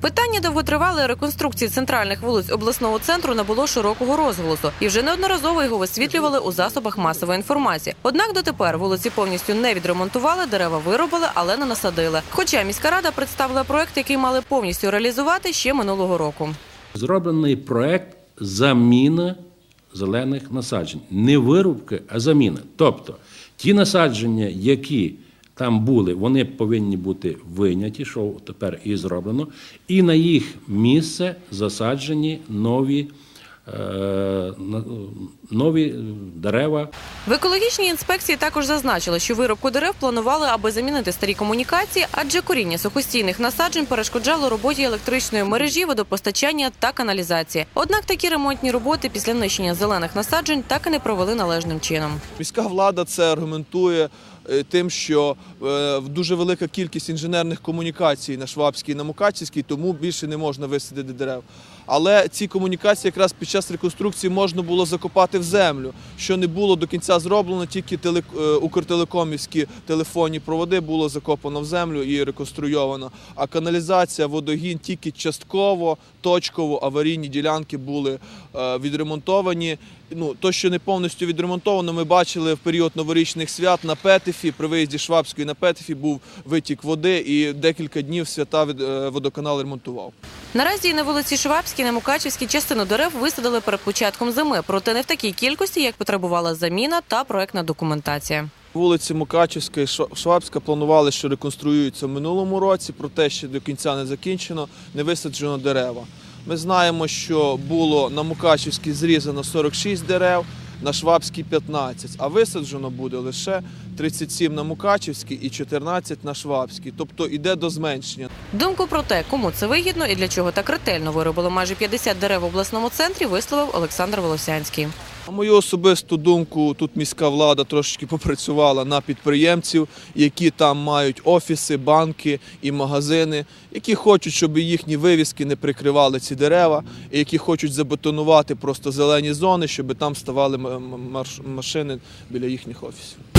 Питання довготривалої реконструкції центральних вулиць обласного центру набуло широкого розголосу і вже неодноразово його висвітлювали у засобах масової інформації. Однак дотепер вулиці повністю не відремонтували, дерева виробили, але не насадили. Хоча міська рада представила проект, який мали повністю реалізувати ще минулого року. Зроблений проект заміна зелених насаджень. Не вирубки, а заміна. Тобто ті насадження, які там були, вони повинні бути виняті, що тепер і зроблено, і на їх місце засаджені нові, е, нові дерева. В екологічній інспекції також зазначили, що вирубку дерев планували, аби замінити старі комунікації, адже коріння сухостійних насаджень перешкоджало роботі електричної мережі, водопостачання та каналізації. Однак такі ремонтні роботи після нищення зелених насаджень так і не провели належним чином. Міська влада це аргументує тим, що е, дуже велика кількість інженерних комунікацій на Швабській і на Мукачівській, тому більше не можна висадити дерев. Але ці комунікації якраз під час реконструкції можна було закопати в землю, що не було до кінця зроблено, тільки теле, е, укртелекомівські телефонні проводи було закопано в землю і реконструйовано. А каналізація, водогін тільки частково, точково аварійні ділянки були е, відремонтовані. Ну, то, що не повністю відремонтовано, ми бачили в період новорічних свят на Петефі. При виїзді Швабської на Петефі був витік води, і декілька днів свята е, водоканал ремонтував. Наразі і на вулиці Швабській, на Мукачівській частину дерев висадили перед початком зими, проте не в такій кількості, як потребувала заміна та проектна документація. Вулиці Мукачівська і Швабська планували, що реконструюються в минулому році, проте ще до кінця не закінчено, не висаджено дерева. Ми знаємо, що було на Мукачівській зрізано 46 дерев, на Швабській 15, а висаджено буде лише 37 на Мукачівській і 14 на Швабській. Тобто йде до зменшення. Думку про те, кому це вигідно і для чого так ретельно виробило майже 50 дерев в обласному центрі, висловив Олександр Волосянський. На мою особисту думку, тут міська влада трошечки попрацювала на підприємців, які там мають офіси, банки і магазини, які хочуть, щоб їхні вивіски не прикривали ці дерева, і які хочуть забетонувати просто зелені зони, щоб там ставали машини біля їхніх офісів.